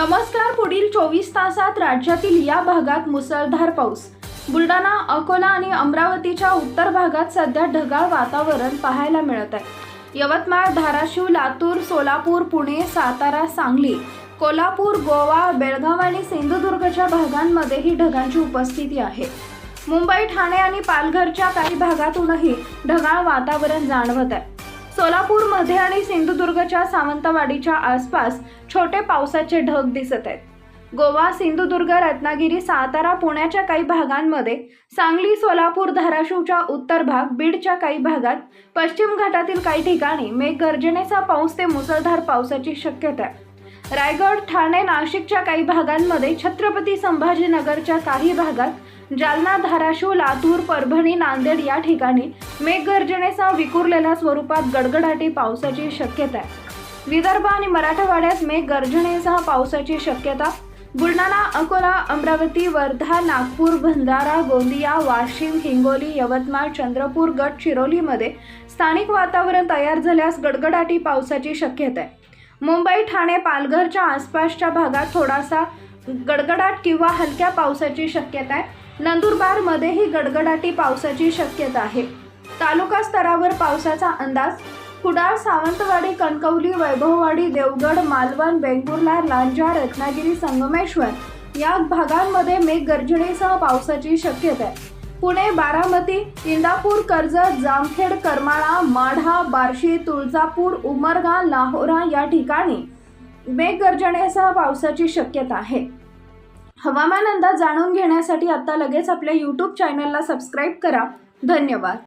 नमस्कार पुढील चोवीस तासात राज्यातील या भागात मुसळधार पाऊस. बुलढाणा अकोला आणि अमरावतीच्या उत्तर भागात सध्या ढगाळ वातावरण पाहायला मिळत आहे. यवतमाळ धाराशिव लातूर सोलापूर पुणे सातारा सांगली कोल्हापूर गोवा बेळगाव आणि सिंधुदुर्गच्या भागांमध्येही ढगांची उपस्थिती आहे. मुंबई ठाणे आणि पालघरच्या काही भागातूनही ढगाळ वातावरण जाणवत आहे. सोलापूरमध्ये आणि सिंधुदुर्गच्या सावंतवाडीच्या आसपास छोटे पावसाचे ढग दिसत आहेत. गोवा सिंधुदुर्ग रत्नागिरी सातारा पुण्याच्या काही भागांमध्ये सांगली सोलापूर धाराशिवच्या उत्तर भाग बीडच्या काही भागात पश्चिम घाटातील काही ठिकाणी मेघगर्जनेचा पाऊस ते मुसळधार पावसाची शक्यता आहे. रायगड ठाणे नाशिकच्या काही भागांमध्ये छत्रपती संभाजीनगरच्या काही भागात जालना धाराशिव लातूर परभणी नांदेड या ठिकाणी मेघगर्जनेसह विखुरलेल्या स्वरूपात गडगडाटी पावसाची शक्यता आहे. विदर्भ आणि मराठवाड्यात मेघगर्जनेसह पावसाची शक्यता. बुलढाणा अकोला अमरावती वर्धा नागपूर भंडारा गोंदिया वाशिम हिंगोली यवतमाळ चंद्रपूर गडचिरोलीमध्ये स्थानिक वातावरण तयार झाल्यास गडगडाटी पावसाची शक्यता आहे. मुंबई ठाणे पालघरच्या आसपासच्या भागात थोडासा गडगडाट किंवा हलक्या पावसाची शक्यता आहे. नंदुरबारमध्येही गडगडाटी पावसाची शक्यता आहे. तालुका स्तरावर पावसाचा अंदाज. कुडाळ सावंतवाडी कणकवली वैभववाडी देवगड मालवण वेंगुर्ला लांजा रत्नागिरी संगमेश्वर या भागांमध्ये मेघगर्जनेसह पावसाची शक्यता आहे. पुणे बारामती इंदापूर कर्जत जामखेड करमाळा माढा बार्शी तुळजापूर उमरगा लाहोरा या ठिकाणी मेघगर्जनेसह पावसाची शक्यता आहे. हवामान अंदाज जाणून घेण्यासाठी आता लगेच आपल्या यूट्यूब चॅनलला सबस्क्राईब करा. धन्यवाद.